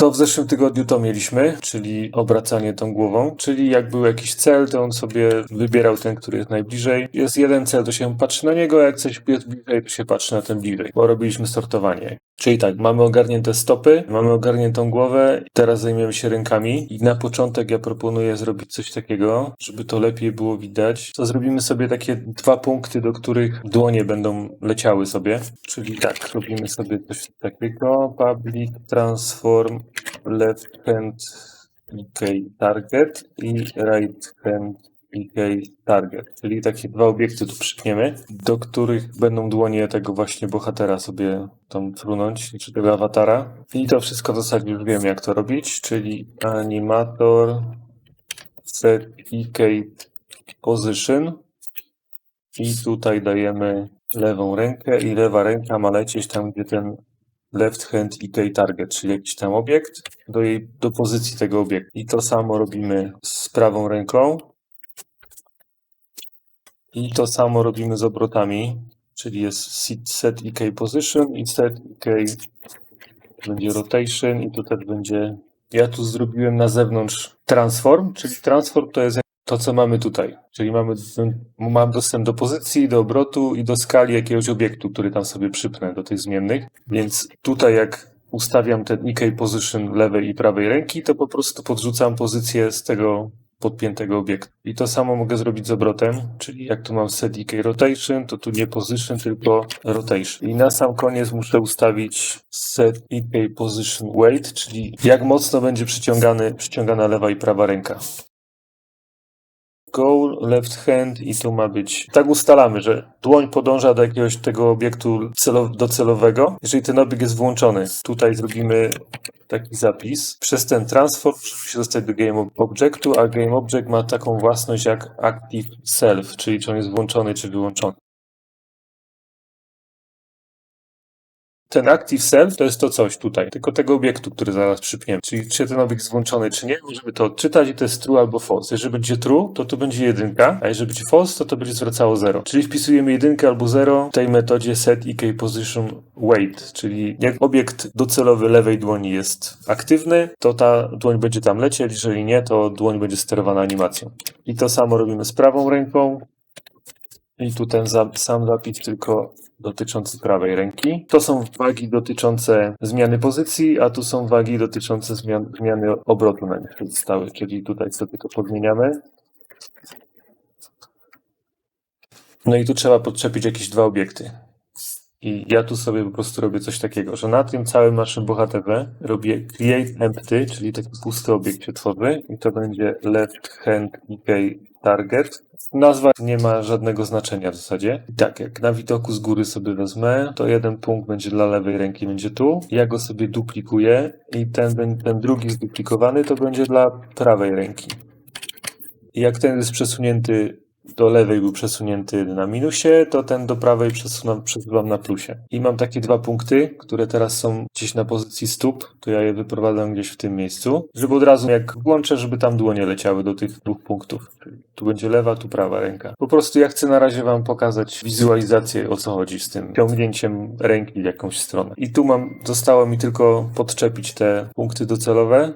To w zeszłym tygodniu to mieliśmy, czyli obracanie tą głową, czyli jak był jakiś cel, to on sobie wybierał ten, który jest najbliżej. Jest jeden cel, to się patrzy na niego, jak coś jest bliżej, to się patrzy na ten bliżej, bo robiliśmy sortowanie. Czyli tak, mamy ogarnięte stopy, mamy ogarniętą głowę, teraz zajmiemy się rękami i na początek ja proponuję zrobić coś takiego, żeby to lepiej było widać. To zrobimy sobie takie dwa punkty, do których dłonie będą leciały sobie. Czyli tak, robimy sobie coś takiego. Public transform left hand EK target i right hand EK target. Czyli takie dwa obiekty tu przypniemy, do których będą dłonie tego właśnie bohatera sobie tam frunąć, czy tego awatara. I to wszystko w zasadzie już wiem jak to robić, czyli animator set EK position i tutaj dajemy lewą rękę i lewa ręka ma lecieć tam, gdzie ten left hand EK target, czyli jakiś tam obiekt, do, jej, do pozycji tego obiektu. I to samo robimy z prawą ręką. I to samo robimy z obrotami, czyli jest set- EK position i set EK będzie rotation i tu też będzie... Ja tu zrobiłem na zewnątrz transform, czyli transform to jest to, co mamy tutaj. Czyli mamy, mam dostęp do pozycji, do obrotu i do skali jakiegoś obiektu, który tam sobie przypnę do tych zmiennych. Więc tutaj jak ustawiam ten EK position lewej i prawej ręki, to po prostu podrzucam pozycję z tego podpiętego obiektu. I to samo mogę zrobić z obrotem, czyli jak tu mam set EK rotation, to tu nie position, tylko rotation. I na sam koniec muszę ustawić set EK position weight, czyli jak mocno będzie przyciągany, przyciągana lewa i prawa ręka goal, left hand i tu ma być. Tak ustalamy, że dłoń podąża do jakiegoś tego obiektu celo- docelowego, jeżeli ten obiekt jest włączony. Tutaj zrobimy taki zapis. Przez ten transform musimy się dostać do game objectu, a game object ma taką własność jak active self, czyli czy on jest włączony czy wyłączony. Ten active self to jest to coś tutaj, tylko tego obiektu, który zaraz przypniemy. Czyli czy ten obiekt jest włączony, czy nie, możemy to odczytać i to jest true albo false. Jeżeli będzie true, to tu będzie jedynka, a jeżeli będzie false, to to będzie zwracało 0. Czyli wpisujemy jedynkę albo 0 w tej metodzie set EK position weight, czyli jak obiekt docelowy lewej dłoni jest aktywny, to ta dłoń będzie tam lecieć, jeżeli nie, to dłoń będzie sterowana animacją. I to samo robimy z prawą ręką. I tu ten sam zapis tylko dotyczący prawej ręki. To są wagi dotyczące zmiany pozycji, a tu są wagi dotyczące zmian, zmiany obrotu na nich zostały, czyli tutaj sobie to podmieniamy. No i tu trzeba podczepić jakieś dwa obiekty. I ja tu sobie po prostu robię coś takiego, że na tym całym naszym bohaterze robię create empty, czyli taki pusty obiekt się tworzy i to będzie left hand EK target. Nazwa nie ma żadnego znaczenia w zasadzie. Tak, jak na widoku z góry sobie wezmę, to jeden punkt będzie dla lewej ręki, będzie tu. Ja go sobie duplikuję i ten, ten drugi zduplikowany to będzie dla prawej ręki. Jak ten jest przesunięty do lewej był przesunięty na minusie, to ten do prawej przesunam, przesuwam na plusie. I mam takie dwa punkty, które teraz są gdzieś na pozycji stóp, to ja je wyprowadzam gdzieś w tym miejscu, żeby od razu jak włączę, żeby tam dłonie leciały do tych dwóch punktów. Czyli tu będzie lewa, tu prawa ręka. Po prostu ja chcę na razie wam pokazać wizualizację, o co chodzi z tym ciągnięciem ręki w jakąś stronę. I tu mam, zostało mi tylko podczepić te punkty docelowe,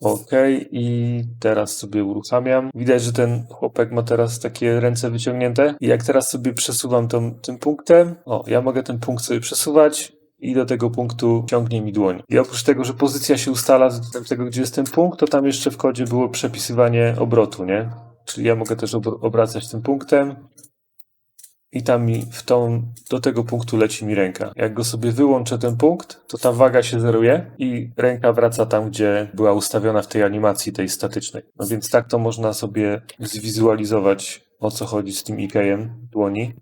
OK, i teraz sobie uruchamiam. Widać, że ten chłopak ma teraz takie ręce wyciągnięte. I jak teraz sobie przesuwam tą, tym punktem, o, ja mogę ten punkt sobie przesuwać i do tego punktu ciągnie mi dłoń. I oprócz tego, że pozycja się ustala względem tego, gdzie jest ten punkt, to tam jeszcze w kodzie było przepisywanie obrotu, nie? Czyli ja mogę też ob- obracać tym punktem i tam mi w tą, do tego punktu leci mi ręka. Jak go sobie wyłączę ten punkt, to ta waga się zeruje i ręka wraca tam, gdzie była ustawiona w tej animacji tej statycznej. No więc tak to można sobie zwizualizować, o co chodzi z tym IKEM dłoni.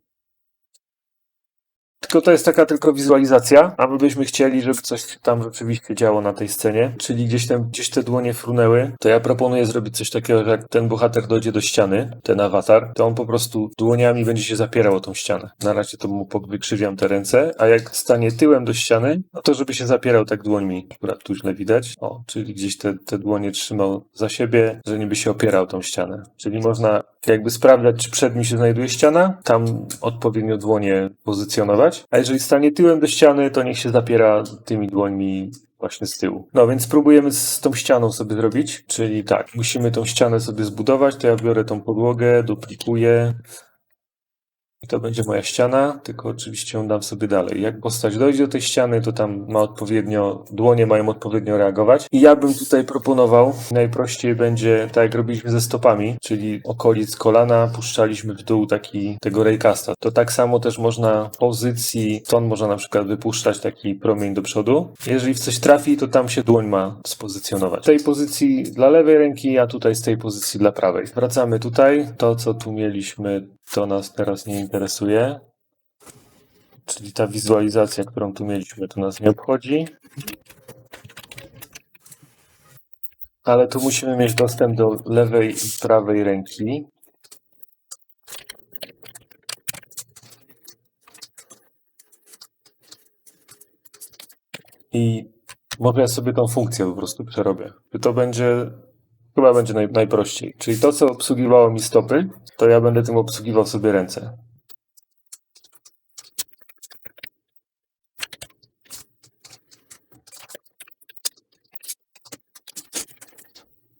Tylko to jest taka tylko wizualizacja, a my byśmy chcieli, żeby coś tam rzeczywiście działo na tej scenie, czyli gdzieś tam, gdzieś te dłonie frunęły, to ja proponuję zrobić coś takiego, że jak ten bohater dojdzie do ściany, ten awatar, to on po prostu dłoniami będzie się zapierał o tą ścianę. Na razie to mu wykrzywiam te ręce, a jak stanie tyłem do ściany, no to żeby się zapierał tak dłońmi, akurat tu źle widać, o, czyli gdzieś te, te dłonie trzymał za siebie, że niby się opierał tą ścianę. Czyli można jakby sprawdzać, czy przed nim się znajduje ściana, tam odpowiednio dłonie pozycjonować, a jeżeli stanie tyłem do ściany, to niech się zapiera tymi dłońmi właśnie z tyłu. No więc spróbujemy z tą ścianą sobie zrobić, czyli tak, musimy tą ścianę sobie zbudować, to ja biorę tą podłogę, duplikuję, i to będzie moja ściana, tylko oczywiście ją dam sobie dalej. Jak postać dojdzie do tej ściany, to tam ma odpowiednio, dłonie mają odpowiednio reagować. I ja bym tutaj proponował, najprościej będzie tak jak robiliśmy ze stopami, czyli okolic kolana puszczaliśmy w dół taki tego raycasta. To tak samo też można w pozycji, stąd można na przykład wypuszczać taki promień do przodu. Jeżeli w coś trafi, to tam się dłoń ma spozycjonować. Z tej pozycji dla lewej ręki, a tutaj z tej pozycji dla prawej. Wracamy tutaj. To, co tu mieliśmy, to nas teraz nie interesuje. Czyli ta wizualizacja, którą tu mieliśmy, to nas nie obchodzi. Ale tu musimy mieć dostęp do lewej i prawej ręki. I może ja sobie tą funkcję po prostu przerobię. To będzie, chyba będzie naj, najprościej. Czyli to, co obsługiwało mi stopy, to ja będę tym obsługiwał sobie ręce.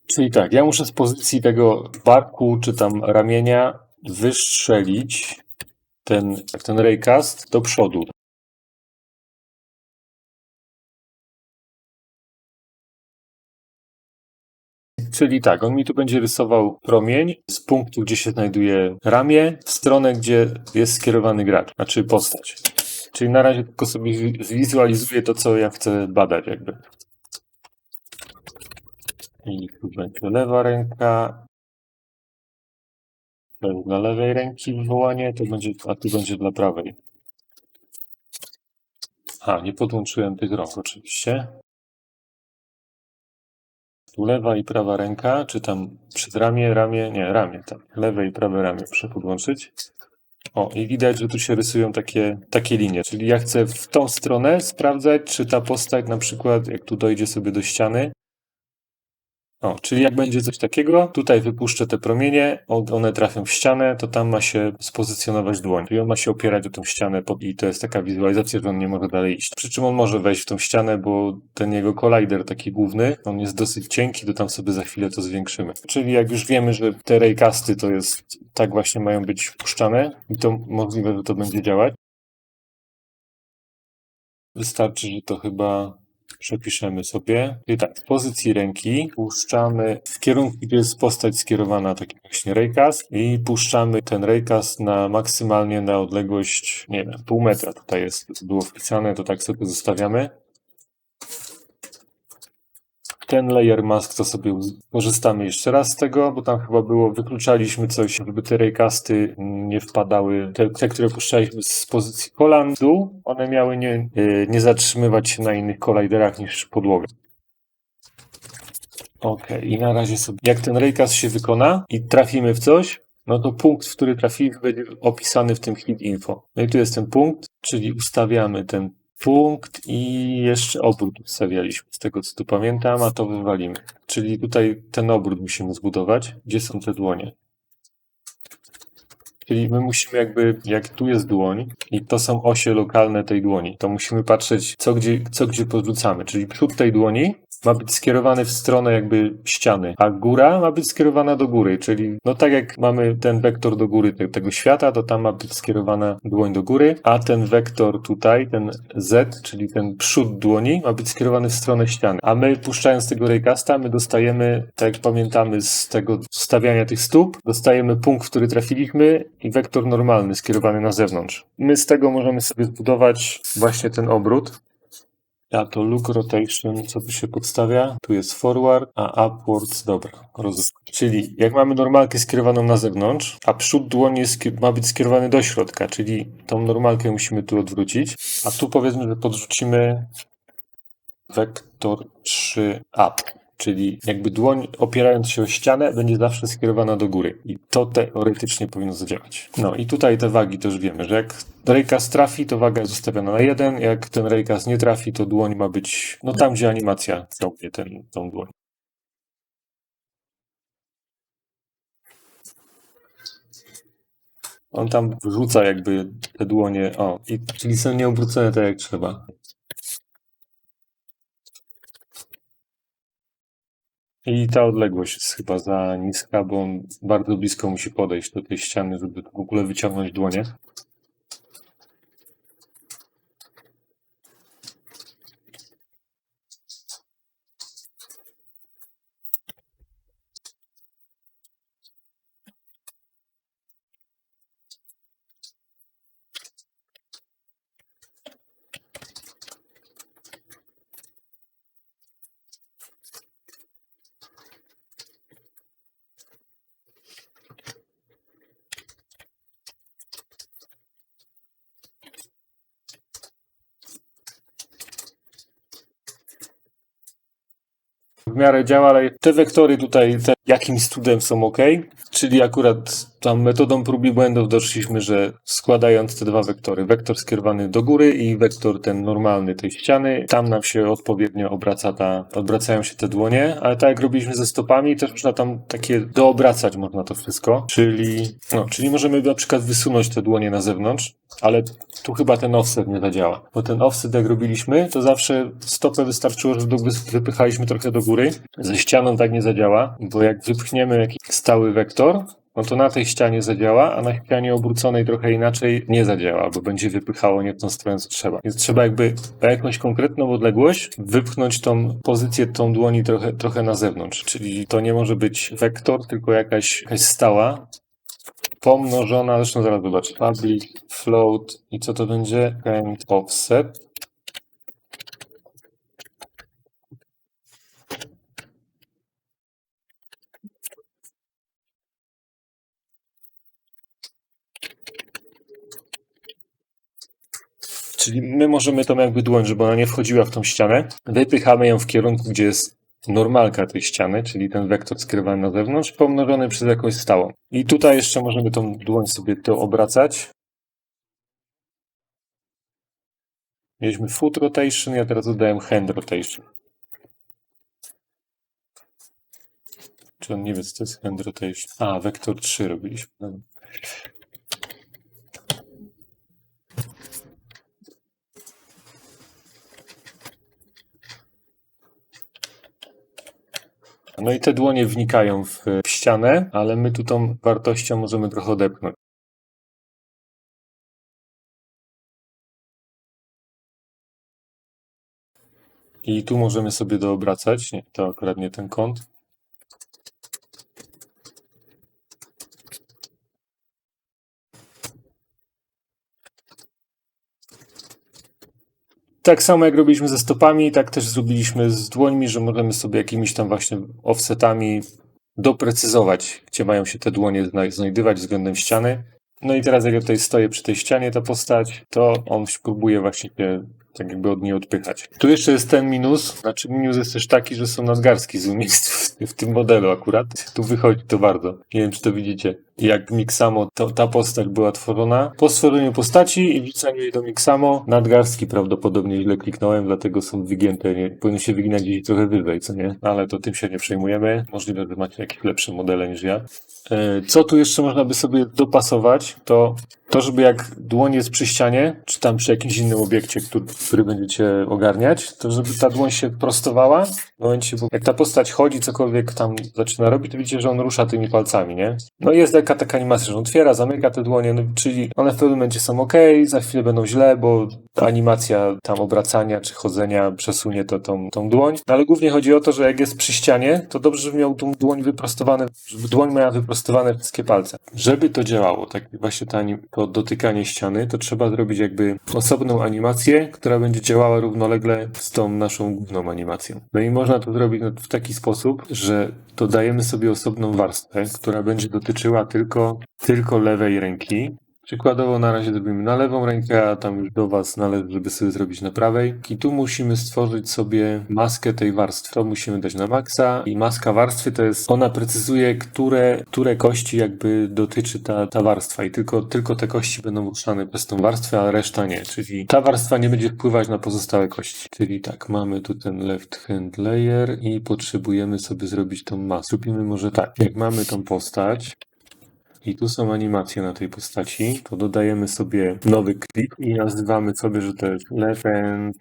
Czyli tak, ja muszę z pozycji tego barku czy tam ramienia wystrzelić ten, ten raycast do przodu. Czyli tak, on mi tu będzie rysował promień z punktu, gdzie się znajduje ramię, w stronę, gdzie jest skierowany gracz, znaczy postać. Czyli na razie tylko sobie wi- zwizualizuję to, co ja chcę badać jakby. I tu będzie lewa ręka. Dla lewej ręki wywołanie, to będzie, a tu będzie dla prawej. A, nie podłączyłem tych rąk oczywiście. Lewa i prawa ręka, czy tam przedramię, ramię, nie, ramię, tak. Lewe i prawe ramię muszę podłączyć. O, i widać, że tu się rysują takie, takie linie. Czyli ja chcę w tą stronę sprawdzać, czy ta postać na przykład, jak tu dojdzie sobie do ściany, o, czyli jak będzie coś takiego, tutaj wypuszczę te promienie, on- one trafią w ścianę, to tam ma się spozycjonować dłoń. Czyli on ma się opierać o tą ścianę i to jest taka wizualizacja, że on nie może dalej iść. Przy czym on może wejść w tą ścianę, bo ten jego collider taki główny, on jest dosyć cienki, to tam sobie za chwilę to zwiększymy. Czyli jak już wiemy, że te raycasty to jest, tak właśnie mają być wpuszczane i to możliwe, że to będzie działać. Wystarczy, że to chyba przepiszemy sobie. I tak, z pozycji ręki puszczamy w kierunku, gdzie jest postać skierowana, taki właśnie raycast i puszczamy ten raycast na maksymalnie na odległość, nie wiem, pół metra tutaj jest, było wpisane, to tak sobie zostawiamy. Ten layer mask to sobie korzystamy jeszcze raz z tego, bo tam chyba było, wykluczaliśmy coś, żeby te raycasty nie wpadały, te, te które puszczaliśmy z pozycji kolan w dół, one miały nie, y, nie zatrzymywać się na innych colliderach niż podłoga. Okej, i na razie sobie, jak ten raycast się wykona i trafimy w coś, no to punkt, w który trafimy, będzie opisany w tym hit info. No i tu jest ten punkt, czyli ustawiamy ten punkt i jeszcze obrót ustawialiśmy, z tego co tu pamiętam, a to wywalimy. Czyli tutaj ten obrót musimy zbudować. Gdzie są te dłonie? Czyli my musimy jakby, jak tu jest dłoń i to są osie lokalne tej dłoni, to musimy patrzeć, co gdzie, co gdzie podrzucamy. Czyli przód tej dłoni ma być skierowany w stronę jakby ściany, a góra ma być skierowana do góry, czyli no tak jak mamy ten wektor do góry te, tego świata, to tam ma być skierowana dłoń do góry, a ten wektor tutaj, ten Z, czyli ten przód dłoni ma być skierowany w stronę ściany. A my puszczając tego raycasta, my dostajemy, tak jak pamiętamy z tego stawiania tych stóp, dostajemy punkt, w który trafiliśmy i wektor normalny skierowany na zewnątrz. My z tego możemy sobie zbudować właśnie ten obrót. A to look rotation, co tu się podstawia? Tu jest forward, a upwards, dobra, rozumiem. Czyli jak mamy normalkę skierowaną na zewnątrz, a przód dłoni jest, ma być skierowany do środka, czyli tą normalkę musimy tu odwrócić, a tu powiedzmy, że podrzucimy wektor 3 up. Czyli jakby dłoń opierając się o ścianę będzie zawsze skierowana do góry. I to teoretycznie powinno zadziałać. No i tutaj te wagi też wiemy, że jak raycast trafi, to waga jest ustawiona na jeden, jak ten raycast nie trafi, to dłoń ma być no tam, gdzie animacja ciągnie ten, tą dłoń. On tam wrzuca jakby te dłonie, o, i, czyli są nieobrócone tak jak trzeba. I ta odległość jest chyba za niska, bo on bardzo blisko musi podejść do tej ściany, żeby w ogóle wyciągnąć dłonie. W miarę działa, ale te wektory tutaj te jakimś cudem są ok. Czyli akurat tam metodą prób i błędów doszliśmy, że składając te dwa wektory, wektor skierowany do góry i wektor ten normalny tej ściany, tam nam się odpowiednio obraca ta, obracają się te dłonie, ale tak jak robiliśmy ze stopami, też można tam takie doobracać można to wszystko. Czyli, no, czyli możemy na przykład wysunąć te dłonie na zewnątrz, ale tu chyba ten offset nie zadziała. Bo ten offset jak robiliśmy, to zawsze stopę wystarczyło, że wypychaliśmy trochę do góry. Ze ścianą tak nie zadziała, bo jak wypchniemy jakiś stały wektor, no to na tej ścianie zadziała, a na ścianie obróconej trochę inaczej nie zadziała, bo będzie wypychało nie w tą stronę, co trzeba. Więc trzeba jakby na jakąś konkretną odległość wypchnąć tą pozycję tą dłoni trochę, trochę na zewnątrz. Czyli to nie może być wektor, tylko jakaś, jakaś stała, pomnożona, zresztą zaraz zobaczę, public, float i co to będzie? And offset. Czyli my możemy tą jakby dłoń, żeby ona nie wchodziła w tą ścianę, wypychamy ją w kierunku, gdzie jest normalka tej ściany, czyli ten wektor skierowany na zewnątrz, pomnożony przez jakąś stałą. I tutaj jeszcze możemy tą dłoń sobie to obracać. Mieliśmy foot rotation, ja teraz dodałem hand rotation. Czy on nie wie, co to jest hand rotation? A, wektor 3 robiliśmy. No i te dłonie wnikają w, ścianę, ale my tu tą wartością możemy trochę odepchnąć. I tu możemy sobie doobracać. Nie, to akurat nie ten kąt. Tak samo jak robiliśmy ze stopami, tak też zrobiliśmy z dłońmi, że możemy sobie jakimiś tam właśnie offsetami doprecyzować, gdzie mają się te dłonie zna- znajdywać względem ściany. No i teraz jak ja tutaj stoję przy tej ścianie, ta postać, to on próbuje właśnie się tak jakby od niej odpychać. Tu jeszcze jest ten minus, znaczy minus jest też taki, że są nadgarstki z w, w tym modelu akurat. Tu wychodzi to bardzo. Nie wiem, czy to widzicie. Jak Mixamo, to, ta postać była tworzona. Po stworzeniu postaci i wrzuceniu jej do Mixamo, nadgarstki prawdopodobnie źle kliknąłem, dlatego są wygięte. Nie, się wyginać gdzieś trochę wyżej, co nie? Ale to tym się nie przejmujemy. Możliwe, że macie jakieś lepsze modele niż ja. E, Co tu jeszcze można by sobie dopasować, to to, żeby jak dłoń jest przy ścianie, czy tam przy jakimś innym obiekcie, który, który będziecie ogarniać, to żeby ta dłoń się prostowała w momencie, jak ta postać chodzi, cokolwiek tam zaczyna robić, to widzicie, że on rusza tymi palcami, nie? No jest taka, taka animacja, że otwiera, zamyka te dłonie, no, czyli one w pewnym momencie są ok, za chwilę będą źle, bo animacja tam obracania czy chodzenia przesunie to, tą, tą dłoń. No ale głównie chodzi o to, że jak jest przy ścianie, to dobrze, żeby miał tą dłoń wyprostowane, żeby dłoń miała wyprostowane wszystkie palce. Żeby to działało, tak właśnie anim- to dotykanie ściany, to trzeba zrobić jakby osobną animację, która będzie działała równolegle z tą naszą główną animacją. No i można to zrobić no, w taki sposób, że dodajemy sobie osobną warstwę, która będzie dotyczyła tylko, tylko lewej ręki, Przykładowo na razie zrobimy na lewą rękę, a tam już do Was należy, żeby sobie zrobić na prawej. I tu musimy stworzyć sobie maskę tej warstwy. To musimy dać na maksa i maska warstwy to jest, ona precyzuje, które, które kości jakby dotyczy ta, ta warstwa i tylko, tylko te kości będą ruszane przez tą warstwę, a reszta nie. Czyli ta warstwa nie będzie wpływać na pozostałe kości. Czyli tak, mamy tu ten left hand layer i potrzebujemy sobie zrobić tą maskę. Zrobimy może tak, jak mamy tą postać, i tu są animacje na tej postaci. To dodajemy sobie nowy klip i nazywamy sobie, że to jest left hand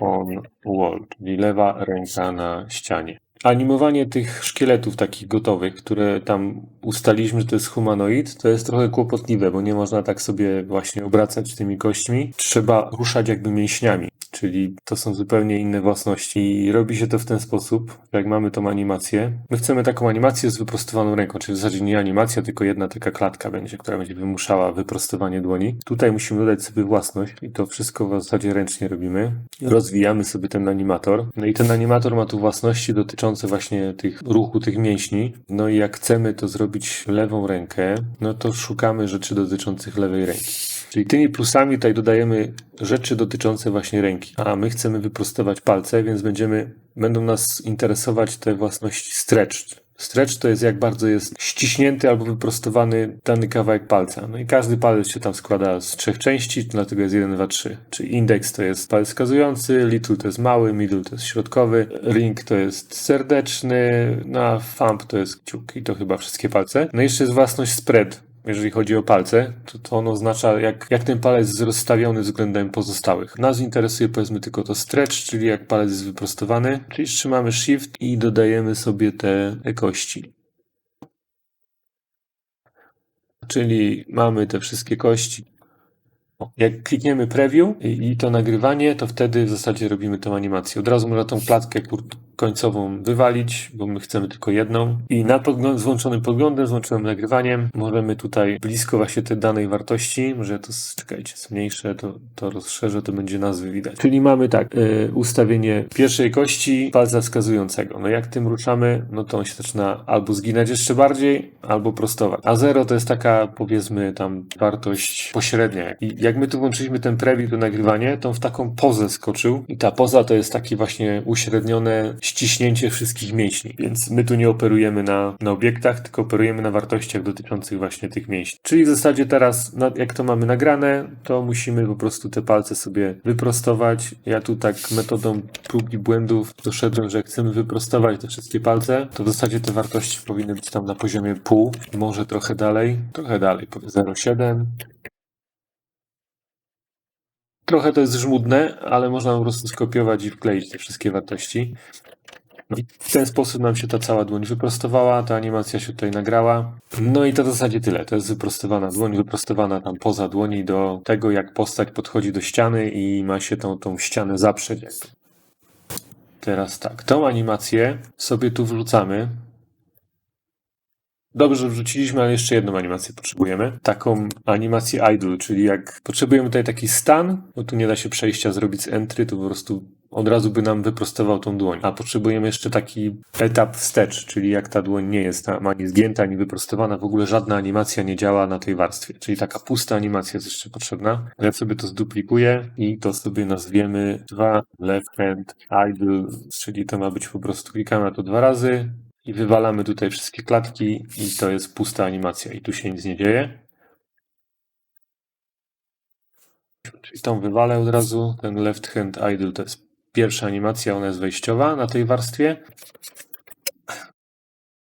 on wall, czyli lewa ręka na ścianie. Animowanie tych szkieletów takich gotowych, które tam ustaliśmy, że to jest humanoid, to jest trochę kłopotliwe, bo nie można tak sobie właśnie obracać tymi kośćmi. Trzeba ruszać jakby mięśniami, czyli to są zupełnie inne własności i robi się to w ten sposób, jak mamy tą animację. My chcemy taką animację z wyprostowaną ręką, czyli w zasadzie nie animacja, tylko jedna taka klatka będzie, która będzie wymuszała wyprostowanie dłoni. Tutaj musimy dodać sobie własność i to wszystko w zasadzie ręcznie robimy. Rozwijamy sobie ten animator. No i ten animator ma tu własności dotyczące właśnie tych ruchu tych mięśni. No i jak chcemy to zrobić lewą rękę, no to szukamy rzeczy dotyczących lewej ręki. Czyli tymi plusami tutaj dodajemy rzeczy dotyczące właśnie ręki. A my chcemy wyprostować palce, więc będziemy, będą nas interesować te własności stretch. Stretch to jest jak bardzo jest ściśnięty albo wyprostowany dany kawałek palca. No i każdy palec się tam składa z trzech części, dlatego jest 1, 2, 3. Czyli indeks to jest palec wskazujący, little to jest mały, middle to jest środkowy, ring to jest serdeczny, no a thumb to jest kciuk i to chyba wszystkie palce. No i jeszcze jest własność spread, jeżeli chodzi o palce, to, to on oznacza, jak, jak ten palec jest rozstawiony względem pozostałych. Nas interesuje powiedzmy tylko to stretch, czyli jak palec jest wyprostowany, czyli trzymamy shift i dodajemy sobie te, kości. Czyli mamy te wszystkie kości. Jak klikniemy preview i, i to nagrywanie, to wtedy w zasadzie robimy tą animację. Od razu można tą klatkę końcową wywalić, bo my chcemy tylko jedną. I na podgląd, z włączonym podglądem, z włączonym nagrywaniem możemy tutaj blisko właśnie tej danej wartości, może to, czekajcie, zmniejszę, to, to rozszerzę, to będzie nazwy widać. Czyli mamy tak, y, ustawienie pierwszej kości palca wskazującego. No jak tym ruszamy, no to on się zaczyna albo zginać jeszcze bardziej, albo prostować. A zero to jest taka, powiedzmy, tam wartość pośrednia. I jak my tu włączyliśmy ten preview do nagrywania, to on w taką pozę skoczył i ta poza to jest takie właśnie uśrednione ściśnięcie wszystkich mięśni. Więc my tu nie operujemy na, na obiektach, tylko operujemy na wartościach dotyczących właśnie tych mięśni. Czyli w zasadzie teraz, jak to mamy nagrane, to musimy po prostu te palce sobie wyprostować. Ja tu tak metodą prób i błędów doszedłem, że jak chcemy wyprostować te wszystkie palce, to w zasadzie te wartości powinny być tam na poziomie pół, może trochę dalej, trochę dalej, powiedzmy 0,7, Trochę to jest żmudne, ale można po prostu skopiować i wkleić te wszystkie wartości. No w ten sposób nam się ta cała dłoń wyprostowała, ta animacja się tutaj nagrała. No i to w zasadzie tyle. To jest wyprostowana dłoń, wyprostowana tam poza dłoni do tego, jak postać podchodzi do ściany i ma się tą, tą ścianę zaprzeć. Teraz tak, tą animację sobie tu wrzucamy. Dobrze, wrzuciliśmy, ale jeszcze jedną animację potrzebujemy. Taką animację idle, czyli jak potrzebujemy tutaj taki stan, bo tu nie da się przejścia zrobić z entry, to po prostu od razu by nam wyprostował tą dłoń. A potrzebujemy jeszcze taki etap wstecz, czyli jak ta dłoń nie jest tam ani zgięta, ani wyprostowana, w ogóle żadna animacja nie działa na tej warstwie. Czyli taka pusta animacja jest jeszcze potrzebna. Ja sobie to zduplikuję i to sobie nazwiemy 2 left hand idle, czyli to ma być po prostu klikamy na to dwa razy, i wywalamy tutaj wszystkie klatki i to jest pusta animacja i tu się nic nie dzieje. Czyli tą wywalę od razu, ten left hand idle to jest pierwsza animacja, ona jest wejściowa na tej warstwie.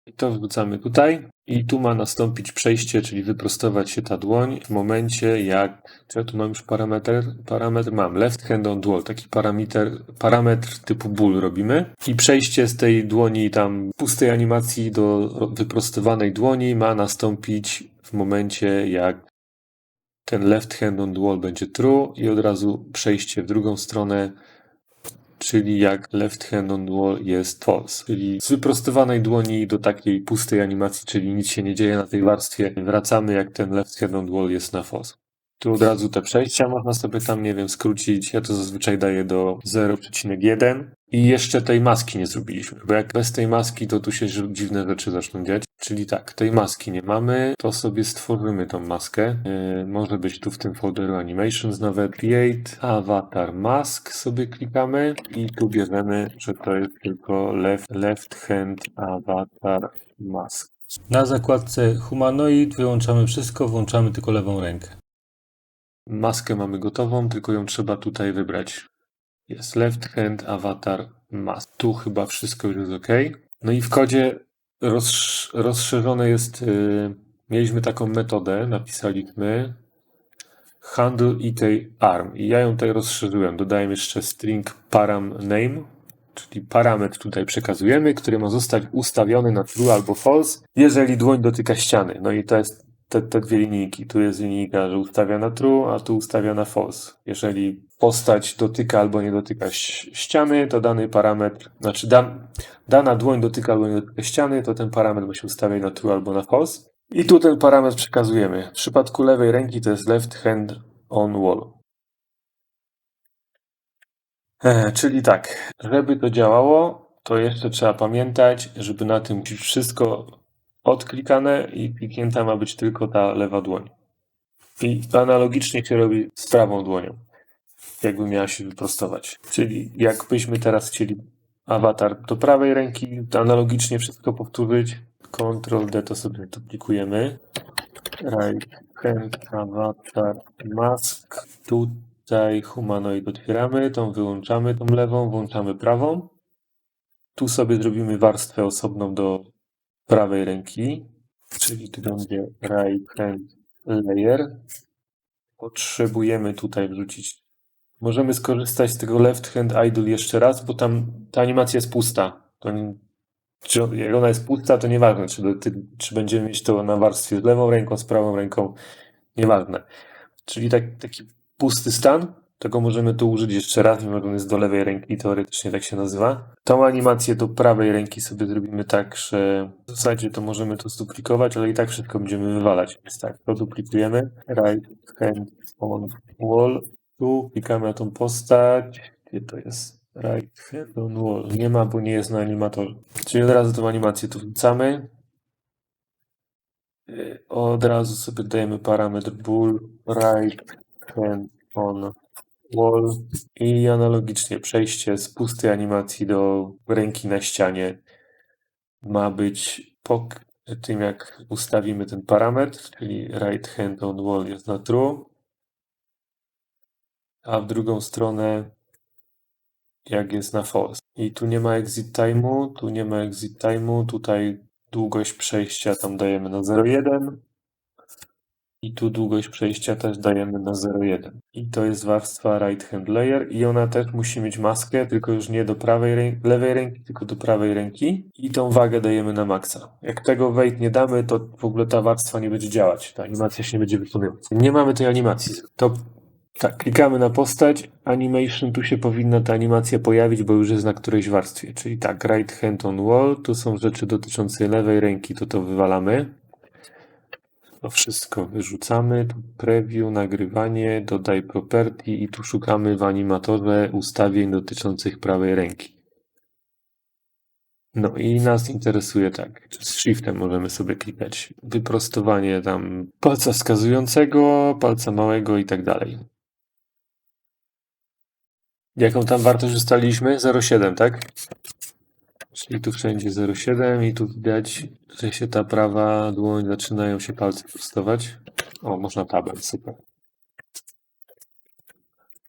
I to wrzucamy tutaj. I tu ma nastąpić przejście, czyli wyprostować się ta dłoń w momencie jak, czy ja tu mam już parametr? Parametr mam, left hand on dual, taki parametr, parametr typu ból robimy. I przejście z tej dłoni tam pustej animacji do wyprostowanej dłoni ma nastąpić w momencie jak ten left hand on dual będzie true i od razu przejście w drugą stronę czyli jak left hand on wall jest false, czyli z wyprostowanej dłoni do takiej pustej animacji, czyli nic się nie dzieje na tej warstwie, wracamy jak ten left hand on wall jest na false. Tu od razu te przejścia można sobie tam, nie wiem, skrócić. Ja to zazwyczaj daję do 0,1. I jeszcze tej maski nie zrobiliśmy, bo jak bez tej maski, to tu się dziwne rzeczy zaczną dziać. Czyli tak, tej maski nie mamy, to sobie stworzymy tą maskę. Yy, może być tu w tym folderu Animations nawet. Create Avatar Mask sobie klikamy i tu bierzemy, że to jest tylko left, left hand Avatar Mask. Na zakładce Humanoid wyłączamy wszystko, włączamy tylko lewą rękę. Maskę mamy gotową, tylko ją trzeba tutaj wybrać. Jest left hand avatar mask. Tu chyba wszystko już jest ok. No i w kodzie rozsz rozszerzone jest. Yy, mieliśmy taką metodę, napisaliśmy handle EK arm i ja ją tutaj rozszerzyłem. Dodałem jeszcze string param name czyli parametr tutaj przekazujemy, który ma zostać ustawiony na true albo false, jeżeli dłoń dotyka ściany. No i to jest te, te dwie linijki. Tu jest linijka, że ustawia na true, a tu ustawia na false. Jeżeli postać dotyka albo nie dotyka ściany, to dany parametr, znaczy dan, dana dłoń dotyka albo nie dotyka ściany, to ten parametr musi ustawiać na true albo na false. I tu ten parametr przekazujemy. W przypadku lewej ręki to jest left hand on wall. E, czyli tak, żeby to działało, to jeszcze trzeba pamiętać, żeby na tym wszystko odklikane i kliknięta ma być tylko ta lewa dłoń. I analogicznie się robi z prawą dłonią, jakby miała się wyprostować. Czyli jakbyśmy teraz chcieli awatar do prawej ręki, analogicznie wszystko powtórzyć. Ctrl D to sobie duplikujemy. Right hand avatar mask. Tutaj humanoid otwieramy, tą wyłączamy, tą lewą, włączamy prawą. Tu sobie zrobimy warstwę osobną do prawej ręki, czyli tu będzie right hand layer. Potrzebujemy tutaj wrzucić. Możemy skorzystać z tego left hand idle jeszcze raz, bo tam ta animacja jest pusta. To czy jak ona jest pusta, to nieważne, czy, czy będziemy mieć to na warstwie z lewą ręką, z prawą ręką, nieważne. Czyli tak, taki pusty stan, tego możemy tu użyć jeszcze raz, mimo jest do lewej ręki, teoretycznie tak się nazywa. Tą animację do prawej ręki sobie zrobimy tak, że w zasadzie to możemy to zduplikować, ale i tak wszystko będziemy wywalać. Więc tak, to duplikujemy. Right hand on wall. Tu klikamy na tą postać. Gdzie to jest? Right hand on wall. Nie ma, bo nie jest na animatorze. Czyli od razu tą animację tu wrzucamy. Yy, Od razu sobie dajemy parametr bull right hand on wall i analogicznie przejście z pustej animacji do ręki na ścianie ma być po tym, jak ustawimy ten parametr, czyli right hand on wall jest na true, a w drugą stronę jak jest na false. I tu nie ma exit time'u, tu nie ma exit time'u, tutaj długość przejścia tam dajemy na 0,1 i tu długość przejścia też dajemy na 0,1. I to jest warstwa right hand layer i ona też musi mieć maskę, tylko już nie do prawej rę- lewej ręki, tylko do prawej ręki. I tą wagę dajemy na maksa. Jak tego weight nie damy, to w ogóle ta warstwa nie będzie działać. Ta animacja się nie będzie wykonywać. Nie mamy tej animacji. To tak, klikamy na postać, animation, tu się powinna ta animacja pojawić, bo już jest na którejś warstwie. Czyli tak, right hand on wall, tu są rzeczy dotyczące lewej ręki, to to wywalamy. To wszystko wyrzucamy, tu preview, nagrywanie, dodaj property i tu szukamy w animatorze ustawień dotyczących prawej ręki. No i nas interesuje tak, z shiftem możemy sobie klikać wyprostowanie tam palca wskazującego, palca małego i tak dalej. Jaką tam wartość ustaliliśmy? 0,7, tak? Czyli tu wszędzie 0,7 i tu widać, że się ta prawa dłoń zaczynają się palce prostować. O, można tabel, super.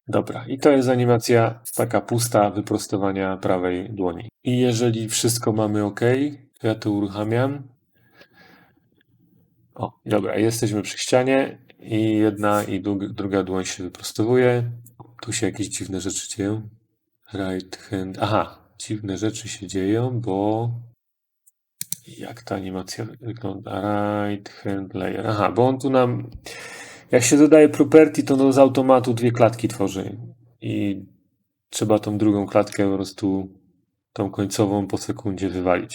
Dobra, i to jest animacja taka pusta wyprostowania prawej dłoni. I jeżeli wszystko mamy ok, to ja to uruchamiam. O, dobra, jesteśmy przy ścianie i jedna i druga dłoń się wyprostowuje. Tu się jakieś dziwne rzeczy dzieją. Right hand. Aha, dziwne rzeczy się dzieją, bo. Jak ta animacja wygląda? Right hand layer. Aha, bo on tu nam. Jak się dodaje property, to no z automatu dwie klatki tworzy. I trzeba tą drugą klatkę po prostu, tą końcową po sekundzie wywalić.